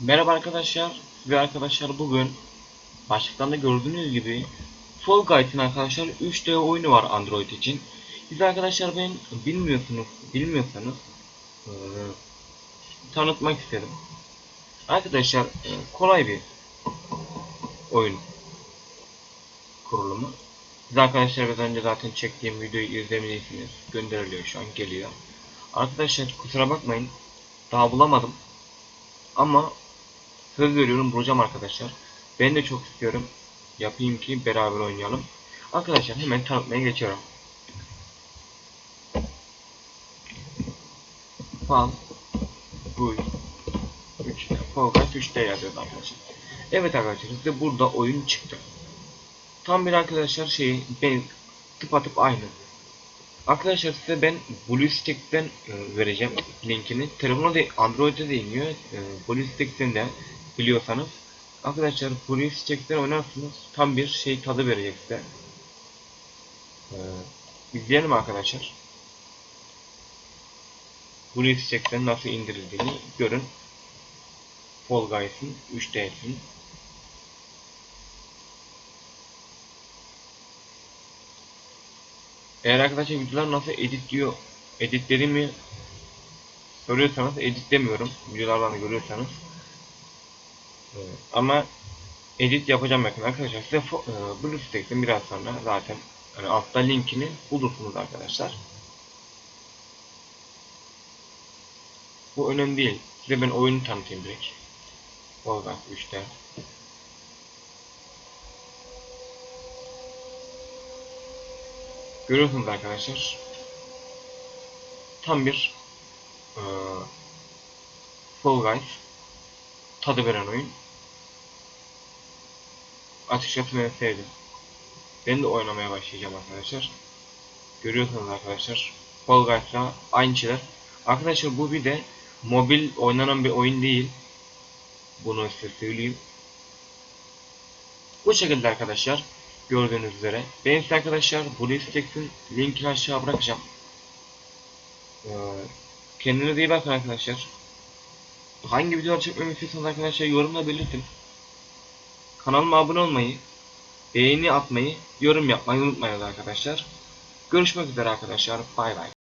Merhaba arkadaşlar ve arkadaşlar bugün başlıktan da gördüğünüz gibi Fall Guys'ın arkadaşlar 3D oyunu var Android için. Siz arkadaşlar ben bilmiyorsunuz, bilmiyorsanız eee, tanıtmak istedim. Arkadaşlar eee, kolay bir oyun kurulumu. Siz arkadaşlar biraz önce zaten çektiğim videoyu izlemediyseniz gönderiliyor şu an geliyor. Arkadaşlar kusura bakmayın daha bulamadım. Ama söz veriyorum bulacağım arkadaşlar. Ben de çok istiyorum. Yapayım ki beraber oynayalım. Arkadaşlar hemen tanıtmaya geçiyorum. Fall Guys 3 Fall Guys 3D yazıyordu arkadaşlar. Evet arkadaşlar size burada oyun çıktı. Tam bir arkadaşlar şeyi ben tıpatıp aynı. Arkadaşlar size ben BlueStack'ten e, vereceğim linkini. Telefona da Android'e de iniyor. E, BlueStack'ten de biliyorsanız. Arkadaşlar BlueStack'ten oynarsınız. Tam bir şey tadı verecek size. E, izleyelim arkadaşlar. BlueStack'ten nasıl indirildiğini görün. Fall Guys'ın 3D'sini. Eğer arkadaşlar videolar nasıl editliyor, editlerimi soruyorsanız editlemiyorum. Videolardan da görüyorsanız. Ee, ama edit yapacağım yakın arkadaşlar. Size e, BlueStack'ten biraz sonra zaten hani altta linkini bulursunuz arkadaşlar. Bu önemli değil. Size ben oyunu tanıtayım direkt. Volgas 3'te. Görüyorsunuz arkadaşlar. Tam bir eee Fall Guys tadı veren oyun. Açıkçası ben sevdim. Ben de oynamaya başlayacağım arkadaşlar. Görüyorsunuz arkadaşlar. Fall Guys'la aynı şeyler. Arkadaşlar bu bir de mobil oynanan bir oyun değil. Bunu size söyleyeyim. Bu şekilde arkadaşlar gördüğünüz üzere. Ben size arkadaşlar BlueStacks'in linkini aşağı bırakacağım. Ee, kendinize iyi bakın arkadaşlar. Hangi videolar çekmemi istiyorsanız arkadaşlar yorumla belirtin. Kanalıma abone olmayı, beğeni atmayı, yorum yapmayı unutmayın arkadaşlar. Görüşmek üzere arkadaşlar. Bay bay.